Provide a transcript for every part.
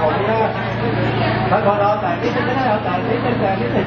ของไม่ได้ท่านพอเราแต่นี่เป็นไม่ได้เราแต่นี่เป็นแต่นี่เป็น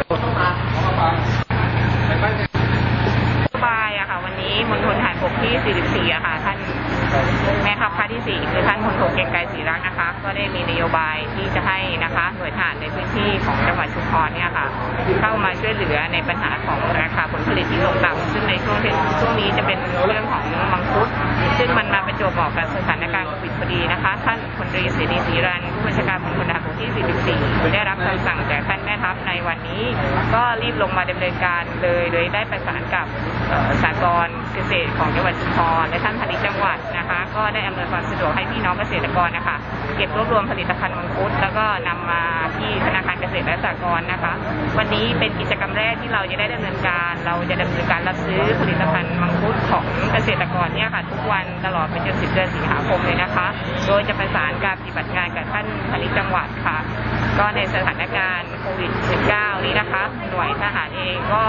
รักษ์นะคะ ก็ได้มีนโยบายที่จะให้นะคะหน่วยทหารในพื้นที่ของจังหวัดชุมพรเนี่ยค่ะ เข้ามาช่วยเหลือในปัญหาของราคาผลผลิตที่ตกต่ำซึ่งในช่วงที่ช่วงนี้จะเป็นเรื่องของมังคุด ซึ่งมันมาประจวบเหมาะกับสถานการณ์โควิดพอดีนะคะ ท่านพลตรีศรีศรีรันผู้บัญชาการมณฑลทหารบกที่ 44 ได้รับคำสั่งจากท่าน แม่ทัพในวันนี้ ก็รีบลงมาดำเนินการเลยโดยได้ประสานกับเอ่อสากลเกษตรของจังหวัดชุมพรและท่านพาณิชย์จังหวัดนะคะ ก็ได้อำนวยความสะดวกให้พี่น้องเกษตรกรนะคะเก็บรวบรวมผลิตภัณฑ์มังคุดแล้วก็นำมาที่ธนาคารเกษตรและสหกรณ์นะคะ วันนี้เป็นกิจกรรมแรกที่เราจะได้ดำเนินการ เราจะดำเนินการรับซื้อผลิตภัณฑ์มังคุดของเกษตรกรเนี่ยค่ะทุกวันตลอดไปจน10เดือนสิงหาคมเลยนะคะ โดยจะประสานการปฏิบัติงานกับท่านพาณิชย์จังหวัดค่ะ ก็ในสถานการณ์โควิด -19 นี้นะคะ หน่วยทหารเองก็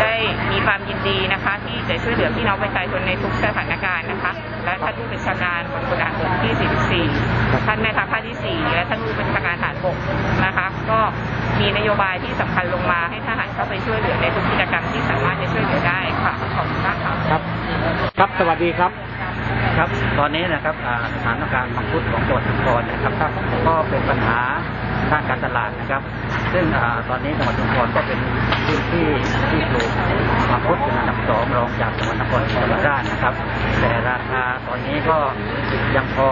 ได้มีความยินดีนะคะ ที่จะช่วยเหลือพี่น้องประชาชนในทุกสถานการณ์นะคะ และท่านผู้บัญชาการมณฑลทหารบกที่ 44 ท่านแม่ทัพภาคที่ 4 และท่านผู้บัญชาการทหารบกนะคะ ก็มีนโยบายที่สำคัญลงมาให้ทหารเข้าไปช่วยเหลือในทุกกิจกรรมที่สามารถจะช่วยเหลือได้ค่ะขอบคุณมากค่ะครับ ครับสวัสดีครับ ครับ ตอนนี้นะครับอ่าสถานการณ์มังคุดของจังหวัดชุมพรนะครับก็เป็นปัญหาด้านการตลาดนะครับ ซึ่งตอนนี้จังหวัดชุมพรก็เป็นพื้นที่ที่ปลูกมังคุดเป็นอันดับสองรองจากจังหวัดนครศรีธรรมราชนะครับ แต่ราคาตอนนี้ก็ยังพอ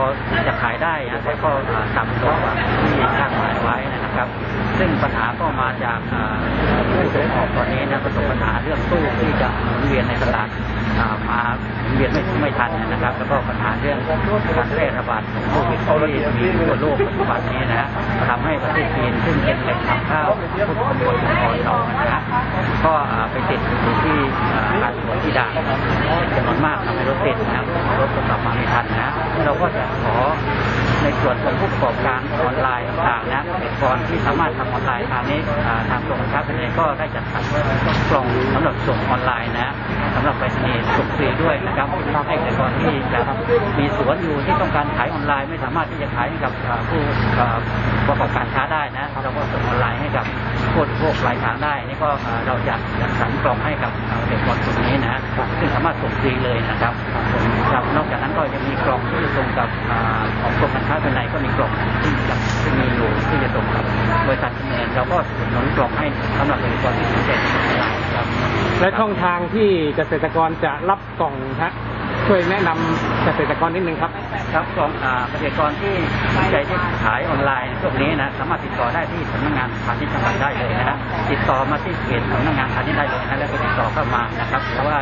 จะขายได้นะแต่ก็ต่ำกว่าที่คาดหมายไว้นะครับ ซึ่งปัญหาก็มาจากผู้ส่งออกตอนนี้นะประสบปัญหาเรื่องตู้ที่จะหมุนเวียนในตลาด มามุนเวียนไม่ไม่ทันนะครับ แล้วก็ปัญหาเรื่องการแพร่ระบาดของโควิดที่มีทั่วโลกปัจจุบันนี้นะฮะทำให้ประเทศจีนซึ่งเป็นแหล่งทำข้าวพุทธมณฑลของเรานะฮะก็ไปติดอยู่ที่การตรวจที่ด่านจำนวนมากทำให้รถติดนะครับรถก็กลับมาไม่ทันนะ เราก็จะขอ ในส่วนของผู้ประกอบการออนไลน์ต่างๆนะก่อนที่สามารถทำออนไลน์ทางนี้ทางกรมรค้าภายในก็ได้จัดสรรกล่องสำหรับส่งออนไลน์นะสำหรับไปรษณีย์ส่งฟรีด้วยนะครับให้เกษตรกรที่จะมีสวนอยู่ที่ต้องการขายออนไลน์ไม่สามารถที่จะขายให้กับผู้ประกอบการค้าได้นะเราก็ส่งออนไลน์ให้กับผู้บริโภคปลายทางได้นี่ก็เราจะจัดสรรกล่องให้กับ เกษตรกรกลุ่มนี้นะซึ่งสามารถส่งฟรีเลยนะครับครับนอกจากนั้นก็ยังมีกล่องที่จะส่งกับอ่าของกรมการค้าภายในก็มีกล่องที่ยังที่มีอยู่ที่จะส่งกับบริษัทดำเนินเราก็สนับสนุนกล่องให้สำหรับเกษตรกรที่สนใจจะส่งออนไลน์ครับและช่องทางที่เกษตรกรจะรับกล่องฮะ ช่วยแนะนำเกษตรกรนิดนึงครับ ครับของอ่าเกษตรกรที่สนใจที่ขายออนไลน์พวกนี้นะสามารถติดต่อได้ที่สำนักงานพาณิชย์จังหวัดได้เลยนะฮะติดต่อมาที่เพจสำนักงานพาณิชย์ได้เลยนะแล้วก็ติดต่อเข้ามานะครับเพราะว่า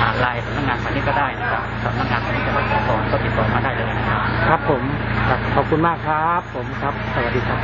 อ่าไลน์สำนักงานพาณิชย์ก็ได้นะครับสำนักงานพาณิชย์จังหวัดชุมพรก็ติดต่อมาได้เลยนะครับ ครับผมครับขอบคุณมากครับ ผมครับ สวัสดีครับ